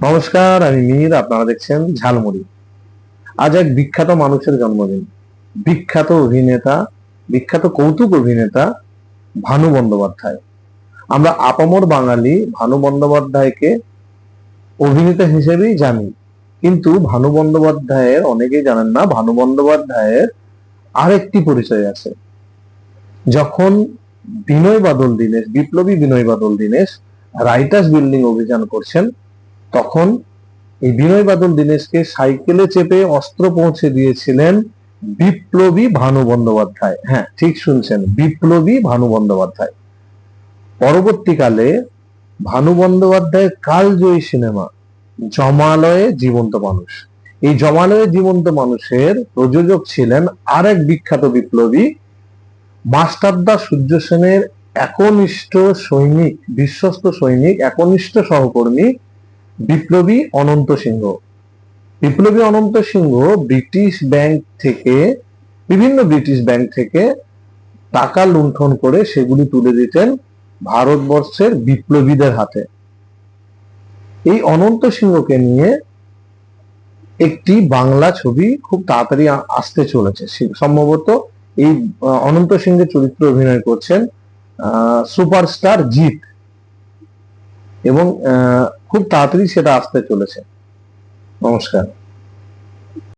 নমস্কার, আমি মীর, আপনারা দেখছেন ঝালমুড়ি। আজ এক বিখ্যাত মানুষের জন্মদিন। বিখ্যাত অভিনেতা, বিখ্যাত কৌতুক অভিনেতা ভানু বন্দ্যোপাধ্যায়। আমরা আপামর বাঙালি ভানু বন্দ্যোপাধ্যায়কে অভিনেতা হিসেবেই জানি। কিন্তু ভানু বন্দ্যোপাধ্যায়ের, অনেকেই জানেন না, ভানু বন্দ্যোপাধ্যায়ের আরেকটি পরিচয় আছে। যখন বিনয় বাদল দীনেশ, বিপ্লবী বিনয় বাদল দীনেশ রাইটার্স বিল্ডিং অভিযান করছেন তখন এই বিনয় বাদল দীনেশকে সাইকেলে চেপে অস্ত্র পৌঁছে দিয়েছিলেন বিপ্লবী ভানু বন্দ্যোপাধ্যায়। হ্যাঁ ঠিক শুনছেন, বিপ্লবী ভানু বন্দ্যোপাধ্যায়। পরবর্তীকালে ভানু বন্দ্যোপাধ্যায়ের কালজয়ী সিনেমা, জমালয়ে জীবন্ত মানুষ। এই জমালয়ে জীবন্ত মানুষের প্রযোজক ছিলেন আরেক বিখ্যাত বিপ্লবী মাস্টারদা সূর্য সেনের একনিষ্ঠ সৈনিক, বিশ্বস্ত সৈনিক, একনিষ্ঠ সহকর্মী বিপ্লবী অনন্ত সিংহ। বিপ্লবী অনন্ত সিংহ ব্রিটিশ ব্যাংক থেকে, বিভিন্ন ব্রিটিশ ব্যাংক থেকে টাকা লুণ্ঠন করে সেগুলি তুলে দিতেন ভারতবর্ষের বিপ্লবীদের হাতে। এই অনন্ত সিংহকে নিয়ে একটি বাংলা ছবি খুব তাড়াতাড়ি আসতে চলেছে। সম্ভবত এই অনন্ত সিংহের চরিত্রে অভিনয় করছেন সুপারস্টার জিৎ এবং খুব তাড়াতাড়ি সেটা আসতে চলেছে। নমস্কার।